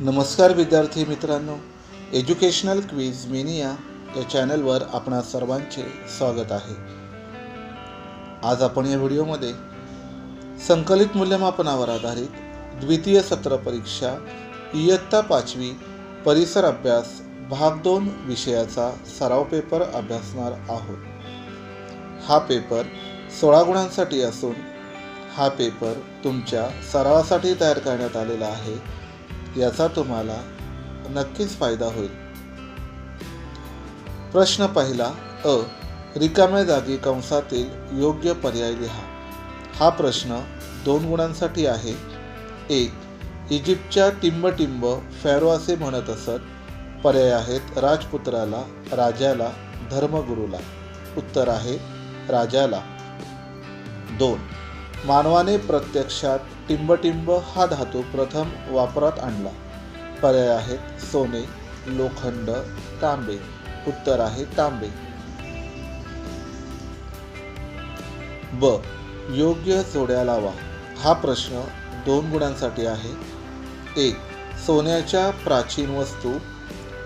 नमस्कार विद्यार्थी मित्रांनो. एज्युकेशनल क्वीज मेनिया या चॅनलवर आपणा सर्वांचे स्वागत आहे. आज आपण या व्हिडिओमध्ये संकलित मूल्यमापनावर आधारित द्वितीय सत्र परीक्षा इयत्ता पाचवी परिसर अभ्यास भाग दोन विषयाचा सराव पेपर अभ्यासणार आहोत. हा पेपर सोळा गुणांसाठी असून हा पेपर तुमच्या सरावासाठी तयार करण्यात आलेला आहे. याचा तुम्हाला नक्कीच फायदा होईल. प्रश्न पहिला अ रिकाम्या जागी कंसातील योग्य पर्याय लिहा. हा प्रश्न दोन गुणांसाठी आहे. एक इजिप्तच्या टिंबटिंब फॅरो असे म्हणत असत पर्याय आहेत राजपुत्राला राजाला धर्मगुरूला. उत्तर आहे राजाला. दोन मानवाने प्रत्यक्षात टिंबटिंब हा धातू प्रथम वापरात आणला. पर्याय आहेत सोने लोखंड तांबे. उत्तर आहे तांबे. ब. योग्य जोड्या लावा. हा प्रश्न दोन गुणांसाठी आहे. एक सोन्याच्या प्राचीन वस्तू.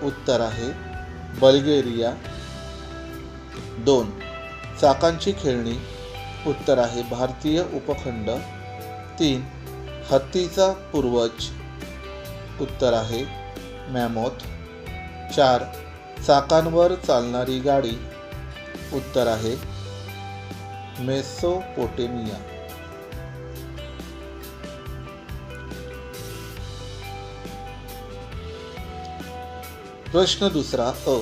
उत्तर आहे बल्गेरिया. दोन. चाकांची खेळणी. उत्तर आहे. भारतीय उपखंड तीन. हत्तीचा पूर्वज उत्तर आहे. मॅमोथ चार. चाकांवर चालणारी गाडी उत्तर आहे. मेसोपोटेमिया. प्रश्न दुसरा अ.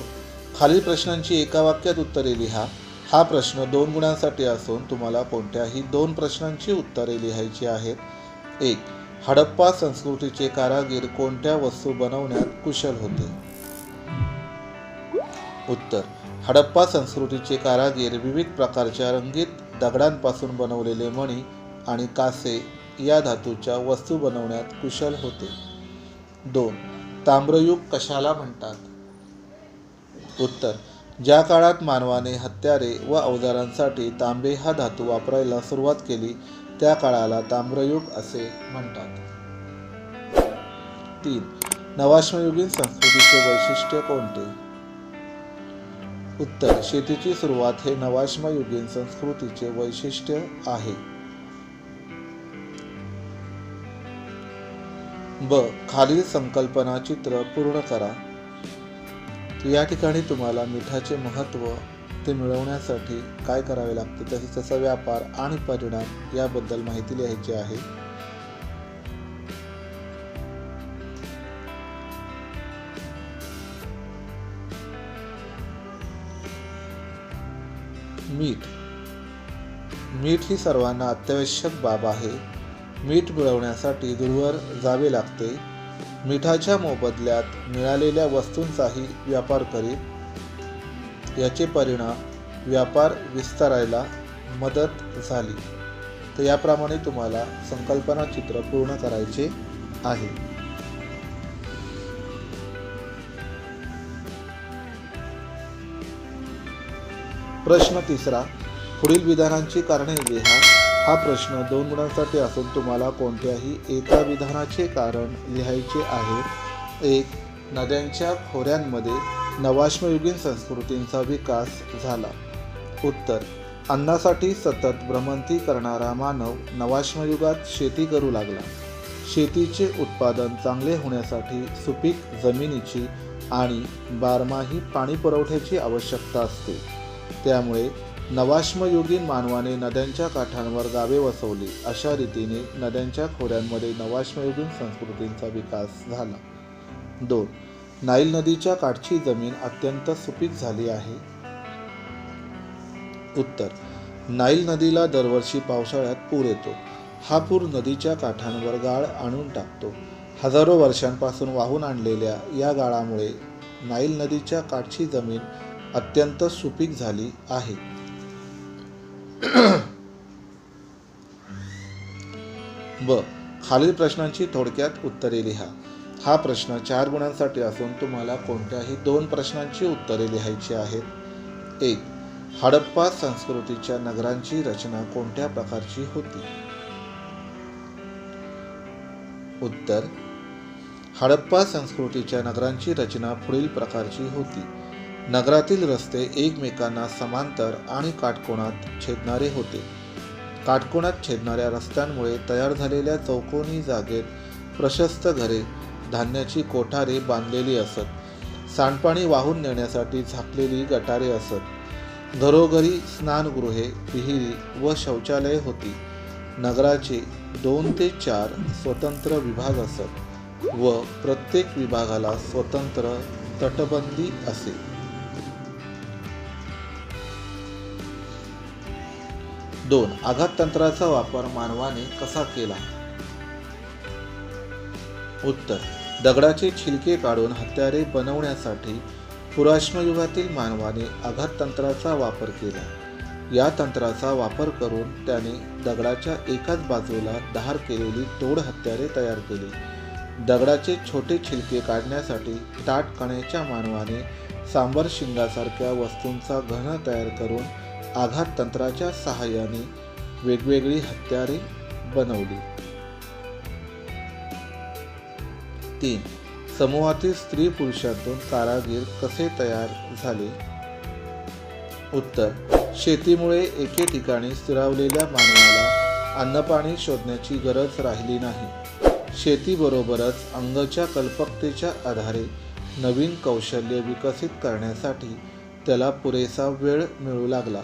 खालील प्रश्नांची एका वाक्यात उत्तरे लिहा. हा प्रश्न दोन गुणांसाठी असून तुम्हाला कोणत्याही दोन प्रश्नांची उत्तरे लिहायची आहेत. एक हडप्पा संस्कृतीचे कारागीर कोणत्या वस्तू बनवण्यात कुशल होते? उत्तर हडप्पा संस्कृतीचे कारागीर विविध प्रकारच्या रंगीत दगडांपासून बनवलेले मणी आणि कासे या धातूच्या वस्तू बनवण्यात कुशल होते. दोन ताम्रयुग कशाला म्हणतात? उत्तर ज्या काळात मानवाने हत्यारे व अवजारांसाठी तांबे हा धातू वापरायला सुरुवात केली त्या काळाला ताम्रयुग असे म्हणतात. तीन नवाश्मयुगीन संस्कृतीचे वैशिष्ट्य कोणते? उत्तर शेतीची सुरुवात हे नवाश्मयुगीन संस्कृतीचे वैशिष्ट्य आहे. ब खालील संकल्पना चित्र पूर्ण करा. या ठिकाणी तुम्हाला मिठाचे महत्त्व ते मिळवण्यासाठी काय करावे लागते? तसेच त्याचा व्यापार आणि परिणाम याबद्दल माहिती लिहायची आहे. मीठ. मीठ ही सर्वांना अत्यावश्यक बाब आहे. मीठ मिळवण्यासाठी दूरवर जावे लागते. मिठाच्या मोबदल्यात मिळालेल्या वस्तूंचाही व्यापार करीत याचे परिणाम व्यापार विस्तारायला मदत झाली. तर याप्रमाणे तुम्हाला संकल्पना चित्र पूर्ण करायचे आहे. प्रश्न तिसरा. पुढील विधानांची कारणे लिहा. हा प्रश्न दोन गुणांसाठी असून तुम्हाला कोणत्याही एका विधानाचे कारण लिहायचे आहे. एक नद्यांच्या खोऱ्यांमध्ये नवाश्मयुगीन संस्कृतींचा विकास झाला. उत्तर अन्नासाठी सतत भ्रमंती करणारा मानव नवाश्मयुगात शेती करू लागला. शेतीचे उत्पादन चांगले होण्यासाठी सुपीक जमिनीची आणि बारमाही पाणी पुरवठ्याची आवश्यकता असते. त्यामुळे नवाश्मयुगीन मानवाने नद्यांच्या काठांवर गावे वसवली. अशा रीतीने नद्यांच्या खोऱ्यांमध्ये नवाश्मयुगीन संस्कृतींचा विकास झाला. दोन नाईल नदीच्या काठची जमीन अत्यंत सुपीक झाली आहे. उत्तर नाईल नदीला दरवर्षी पावसाळ्यात पूर येतो. हा पूर नदीच्या काठांवर गाळ आणून टाकतो. हजारो वर्षांपासून वाहून आणलेल्या या गाळामुळे नाईल नदीच्या काठची जमीन अत्यंत सुपीक झाली आहे. ब खालील प्रश्नांची थोडक्यात उत्तरे लिहा. हा प्रश्न चार गुणांसाठी असून तुम्हाला कोणत्याही दोन प्रश्नांची उत्तरे लिहायची आहेत? एक हडप्पा संस्कृतीच्या नगरांची रचना कोणत्या प्रकारची होती? उत्तर हडप्पा संस्कृतीच्या नगरांची रचना पुढील प्रकारची होती. नगरातील रस्ते एकमेकांना समांतर आणि काटकोणात छेदणारे होते. काटकोणात छेदणाऱ्या रस्त्यांमुळे तयार झालेल्या चौकोनी जागेत प्रशस्त घरे धान्याची कोठारे बांधलेली असत. सांडपाणी वाहून नेण्यासाठी झाकलेली गटारे असत. घरोघरी स्नानगृहे विहिरी व शौचालये होती. नगराचे दोन ते चार स्वतंत्र विभाग असत व प्रत्येक विभागाला स्वतंत्र तटबंदी असे. दोन आघात तंत्राचा वापर मानवाने कसा केला? उत्तर दगडाचे छिलके काढून हत्यारे बनवण्यासाठी पुराश्मयुगातील मानवाने आघाततंत्राचा वापर केला. या तंत्राचा वापर करून त्याने दगडाच्या एकाच बाजूला धार केलेली तोड हत्यारे तयार केली. दगडाचे छोटे छिलके काढण्यासाठी ताट कण्याच्या मानवाने सांबर शिंगासारख्या वस्तूंचा घन तयार करून आघात तंत्राच्या सहाय्याने वेगवेगळी हत्यारे बनवली. तीन. समूहातील स्त्री पुरुषांतून कारागीर कसे तयार झाले? उत्तर. शेतीमुळे एके ठिकाणी स्थिरावलेल्या मानवाला अन्नपाणी शोधण्याची गरज राहिली नाही. शेतीबरोबरच अंगच्या कल्पकतेच्या आधारे नवीन कौशल्य विकसित करण्यासाठी त्याला पुरेसा वेळ मिळू लागला.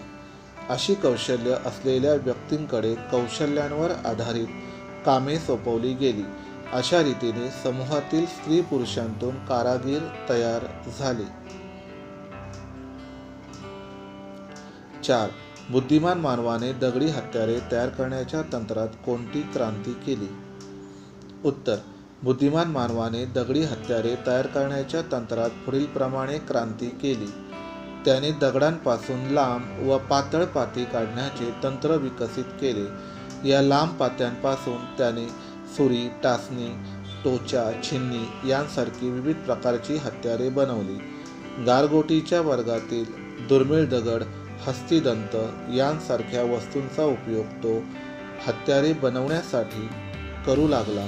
अशी कौशल्य असलेल्या व्यक्तींकडे कौशल्यांवर आधारित कामे सोपवली गेली. अशा रीतीने समूहातील स्त्री पुरुषांतून कारागीर तयार झाले. चार. बुद्धिमान मानवाने दगडी हत्यारे तयार करण्याच्या तंत्रात कोणती क्रांती केली? उत्तर. बुद्धिमान मानवाने दगडी हत्यारे तयार करण्याच्या तंत्रात पुढीलप्रमाणे क्रांती केली. त्याने दगडांपासून लांब व पातळ पाती काढण्याचे तंत्र विकसित केले. या लांब पात्यांपासून त्याने सुरी टाचणी टोचा छिन्नी यांसारखी विविध प्रकारची हत्यारे बनवली. गारगोटीच्या वर्गातील दुर्मिळ दगड हस्तिदंत यांसारख्या वस्तूंचा उपयोग तो हत्यारे बनवण्यासाठी करू लागला.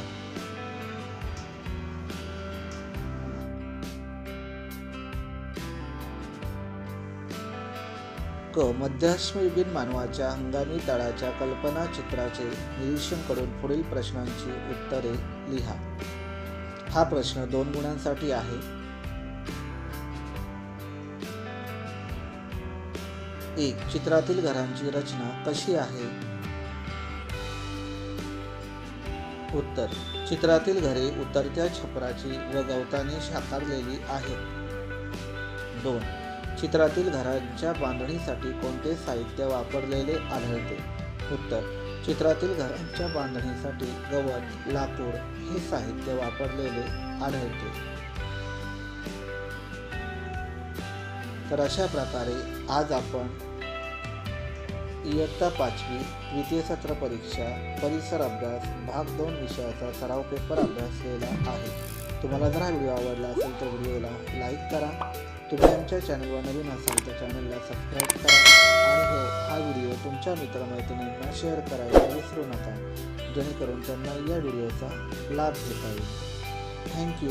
क मध्याश्मयुगीन मानवाच्या हंगामी तळाच्या कल्पना चित्राचे निरीक्षण करून पुढील प्रश्नांची उत्तरे लिहा. हा प्रश्न दोन गुणांसाठी आहे. एक चित्रातील घरांची रचना कशी आहे? उत्तर चित्रातील घरे उतरत्या छपराची व गवताने साकारलेली आहेत. दोन चित्रातील घरांच्या बांधणीसाठी कोणते साहित्य वापरलेले आढळते? उत्तर चित्रातील घरांच्या बांधणीसाठी गवत लाकूड हे साहित्य वापरलेले आढळते. तर अशा प्रकारे आज आपण इयत्ता पाचवी द्वितीय सत्र परीक्षा परिसर अभ्यास भाग दोन विषयाचा सराव पेपर अभ्यासलेला आहे. तुम्हाला जर हा व्हिडिओ आवडला असेल तर व्हिडिओला लाईक करा. तुम्ही आमच्या चॅनलवर नवीन असाल तर चॅनलला सबस्क्राईब करा. आणि हो हा व्हिडिओ तुमच्या मित्रमैत्रिणींना शेअर करायला विसरू नका. जेणेकरून त्यांना या व्हिडिओचा लाभ घेता येईल. थँक्यू